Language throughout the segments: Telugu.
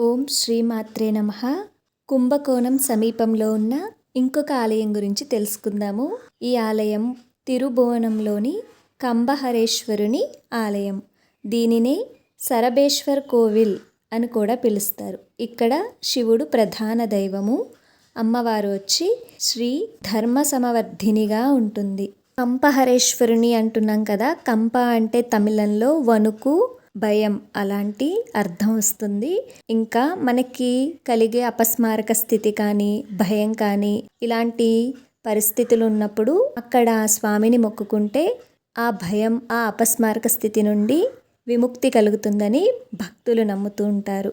ఓం శ్రీమాత్రే నమ. కుంభకోణం సమీపంలో ఉన్న ఇంకొక ఆలయం గురించి తెలుసుకుందాము. ఈ ఆలయం తిరుభువనంలోని కంబహరేశ్వరుని ఆలయం. దీనినే సరబేశ్వర్ కోవిల్ అని కూడా పిలుస్తారు. ఇక్కడ శివుడు ప్రధాన దైవము. అమ్మవారు వచ్చి శ్రీ ధర్మ సమవర్ధినిగా ఉంటుంది. కంపహరేశ్వరుని అంటున్నాం కదా. కంప అంటే తమిళంలో వణుకు భయం అలాంటి అర్థం వస్తుంది. ఇంకా మనకి కలిగే అపస్మారక స్థితి కానీ భయం కానీ ఇలాంటి పరిస్థితులు ఉన్నప్పుడు అక్కడ స్వామిని మొక్కుకుంటే ఆ భయం ఆ అపస్మారక స్థితి నుండి విముక్తి కలుగుతుందని భక్తులు నమ్ముతూ ఉంటారు.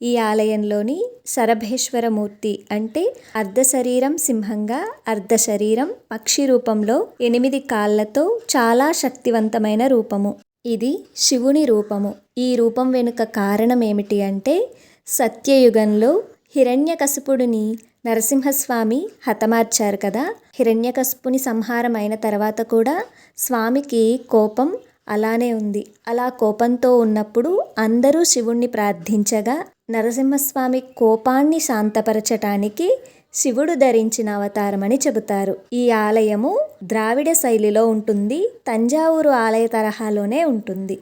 ఈ ఆలయంలోని శరభేశ్వరమూర్తి అంటే అర్ధ శరీరం సింహంగా అర్ధ శరీరం పక్షి రూపంలో ఎనిమిది కాళ్ళతో చాలా శక్తివంతమైన రూపము. ఇది శివుని రూపము. ఈ రూపం వెనుక కారణం ఏమిటి అంటే సత్యయుగంలో హిరణ్యకశిపుడిని నరసింహస్వామి హతమార్చారు కదా. హిరణ్యకశిపుని సంహారం అయిన తర్వాత కూడా స్వామికి కోపం అలానే ఉంది. అలా కోపంతో ఉన్నప్పుడు అందరూ శివుణ్ణి ప్రార్థించగా నరసింహస్వామి కోపాన్ని శాంతపరచటానికి శివుడు ధరించిన అవతారమని చెబుతారు. ఈ ఆలయము ద్రావిడ శైలిలో ఉంటుంది. తంజావూరు ఆలయ తరహాలోనే ఉంటుంది.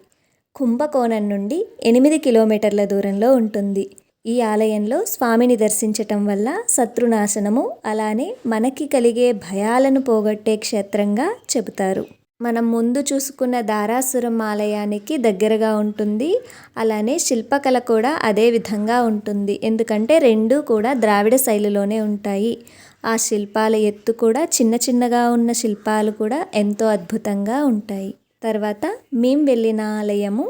కుంభకోణం నుండి ఎనిమిది కిలోమీటర్ల దూరంలో ఉంటుంది. ఈ ఆలయంలో స్వామిని దర్శించటం వల్ల శత్రునాశనము అలానే మనకి కలిగే భయాలను పోగొట్టే క్షేత్రంగా చెబుతారు. మనం ముందు చూసుకున్న దారాసురం ఆలయానికి దగ్గరగా ఉంటుంది. అలానే శిల్పకళ కూడా అదే విధంగా ఉంటుంది. ఎందుకంటే రెండు కూడా ద్రావిడ శైలిలోనే ఉంటాయి. ఆ శిల్పాల ఎత్తు కూడా చిన్న చిన్నగా ఉన్న శిల్పాలు కూడా ఎంతో అద్భుతంగా ఉంటాయి. తర్వాత మేము వెళ్ళిన ఆలయము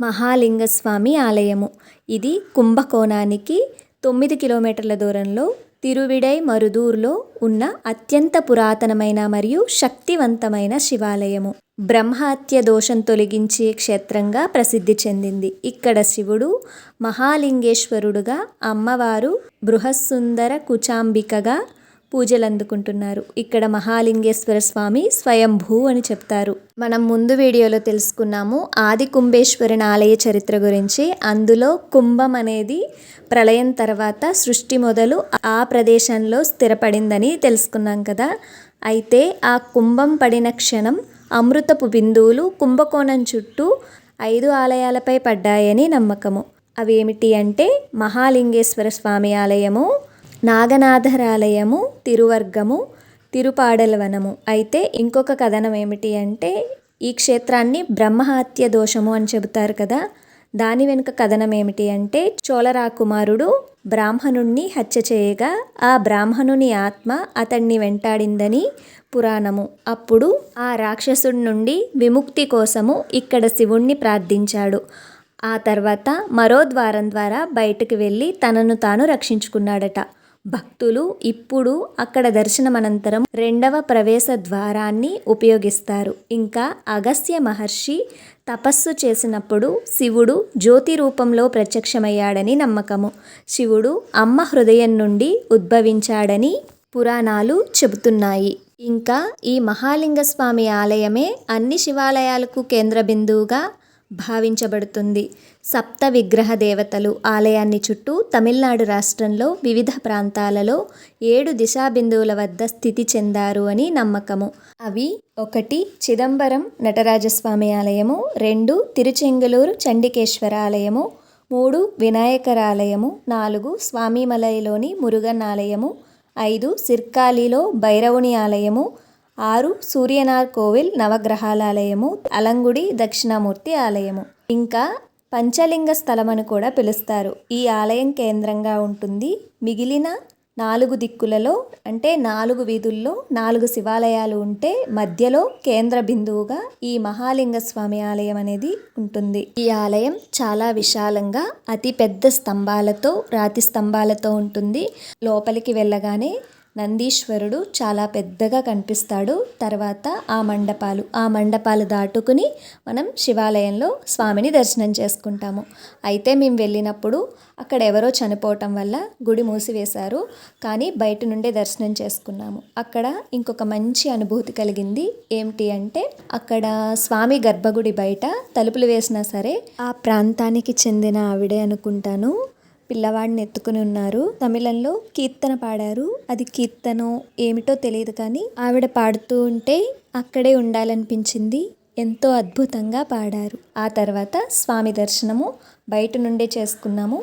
మహాలింగస్వామి ఆలయము. ఇది కుంభకోణానికి తొమ్మిది కిలోమీటర్ల దూరంలో తిరువిడై మరుదూర్లో ఉన్న అత్యంత పురాతనమైన మరియు శక్తివంతమైన శివాలయము. బ్రహ్మహత్య దోషం తొలగించే క్షేత్రంగా ప్రసిద్ధి చెందింది. ఇక్కడ శివుడు మహాలింగేశ్వరుడుగా అమ్మవారు బృహస్సుందర కుచాంబికగా పూజలు అందుకుంటున్నారు. ఇక్కడ మహాలింగేశ్వర స్వామి స్వయంభూ అని చెప్తారు. మనం ముందు వీడియోలో తెలుసుకున్నాము ఆది కుంభేశ్వరుని ఆలయ చరిత్ర గురించి. అందులో కుంభం అనేది ప్రళయం తర్వాత సృష్టి మొదలు ఆ ప్రదేశంలో స్థిరపడిందని తెలుసుకున్నాం కదా. అయితే ఆ కుంభం పడిన క్షణం అమృతపు బిందువులు కుంభకోణం చుట్టూ ఐదు ఆలయాలపై పడ్డాయని నమ్మకము. అవి ఏమిటి అంటే మహాలింగేశ్వర స్వామి ఆలయము నాగనాథరాలయము తిరువర్గము తిరుపాడలవనము. అయితే ఇంకొక కథనం ఏమిటి అంటే ఈ క్షేత్రాన్ని బ్రహ్మహత్య దోషము అని చెబుతారు కదా. దాని వెనుక కథనం ఏమిటి అంటే చోళరాకుమారుడు బ్రాహ్మణుణ్ణి హత్య చేయగా ఆ బ్రాహ్మణుని ఆత్మ అతన్ని వెంటాడిందని పురాణము. అప్పుడు ఆ రాక్షసుడి నుండి విముక్తి కోసము ఇక్కడ శివుణ్ణి ప్రార్థించాడు. ఆ తర్వాత మరో ద్వారం ద్వారా బయటకు వెళ్ళి తనను తాను రక్షించుకున్నాడట. భక్తులు ఇప్పుడు అక్కడ దర్శనం అనంతరం రెండవ ప్రవేశ ద్వారాన్ని ఉపయోగిస్తారు. ఇంకా అగస్త్య మహర్షి తపస్సు చేసినప్పుడు శివుడు జ్యోతి రూపంలో ప్రత్యక్షమయ్యాడని నమ్మకము. శివుడు అమ్మ హృదయం నుండి ఉద్భవించాడని పురాణాలు చెబుతున్నాయి. ఇంకా ఈ మహాలింగస్వామి ఆలయమే అన్ని శివాలయాలకు కేంద్ర బిందువుగా భావించబడుతుంది. సప్త విగ్రహ దేవతలు ఆలయాన్ని చుట్టూ తమిళనాడు రాష్ట్రంలో వివిధ ప్రాంతాలలో ఏడు దిశా బిందువుల వద్ద స్థితి చెందారు అని నమ్మకము. అవి ఒకటి చిదంబరం నటరాజస్వామి ఆలయము రెండు తిరుచెంగలూరు చండికేశ్వర ఆలయము మూడు వినాయకర ఆలయము నాలుగు స్వామిమలైలోని మురుగన్ ఆలయము ఐదు సిర్కాలిలో భైరవుని ఆలయము ఆరు సూర్యనార్ కోవిల్ నవగ్రహాల ఆలయము అలంగుడి దక్షిణామూర్తి ఆలయము. ఇంకా పంచలింగ స్థలం అని కూడా పిలుస్తారు. ఈ ఆలయం కేంద్రంగా ఉంటుంది. మిగిలిన నాలుగు దిక్కులలో అంటే నాలుగు వీధుల్లో నాలుగు శివాలయాలు ఉంటే మధ్యలో కేంద్ర బిందువుగా ఈ మహాలింగ స్వామి ఆలయం అనేది ఉంటుంది. ఈ ఆలయం చాలా విశాలంగా అతి పెద్ద స్తంభాలతో రాతి స్తంభాలతో ఉంటుంది. లోపలికి వెళ్ళగానే నందీశ్వరుడు చాలా పెద్దగా కనిపిస్తాడు. తర్వాత ఆ మండపాలు ఆ మండపాలు దాటుకుని మనం శివాలయంలో స్వామిని దర్శనం చేసుకుంటాము. అయితే మేము వెళ్ళినప్పుడు అక్కడ ఎవరో చనిపోవటం వల్ల గుడి మూసివేశారు. కానీ బయట నుండే దర్శనం చేసుకున్నాము. అక్కడ ఇంకొక మంచి అనుభూతి కలిగింది. ఏమిటి అంటే అక్కడ స్వామి గర్భగుడి బయట తలుపులు వేసినా సరే ఆ ప్రాంతానికి చెందిన ఆవిడే అనుకుంటాను. పిల్లవాడిని ఎత్తుకుని ఉన్నారు. తమిళంలో కీర్తన పాడారు. అది కీర్తనో ఏమిటో తెలియదు కానీ ఆవిడ పాడుతూ ఉంటే అక్కడే ఉండాలనిపించింది. ఎంతో అద్భుతంగా పాడారు. ఆ తర్వాత స్వామి దర్శనము బయట నుండే చేసుకున్నాము.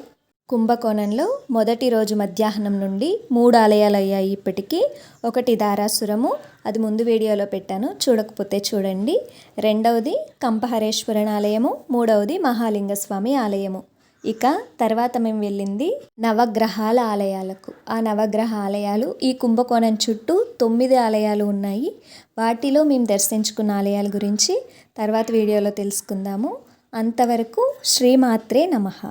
కుంభకోణంలో మొదటి రోజు మధ్యాహ్నం నుండి మూడు ఆలయాలు అయ్యాయి ఇప్పటికీ. ఒకటి దారాసురము అది ముందు వీడియోలో పెట్టాను చూడకపోతే చూడండి. రెండవది కంపహరేశ్వరన్ ఆలయము మూడవది మహాలింగస్వామి ఆలయము. ఇక తర్వాత మేము వెళ్ళింది నవగ్రహాల ఆలయాలకు. ఆ నవగ్రహ ఆలయాలు ఈ కుంభకోణం చుట్టూ తొమ్మిది ఆలయాలు ఉన్నాయి. వాటిలో మేము దర్శించుకున్న ఆలయాల గురించి తర్వాత వీడియోలో తెలుసుకుందాము. అంతవరకు శ్రీమాత్రే నమః.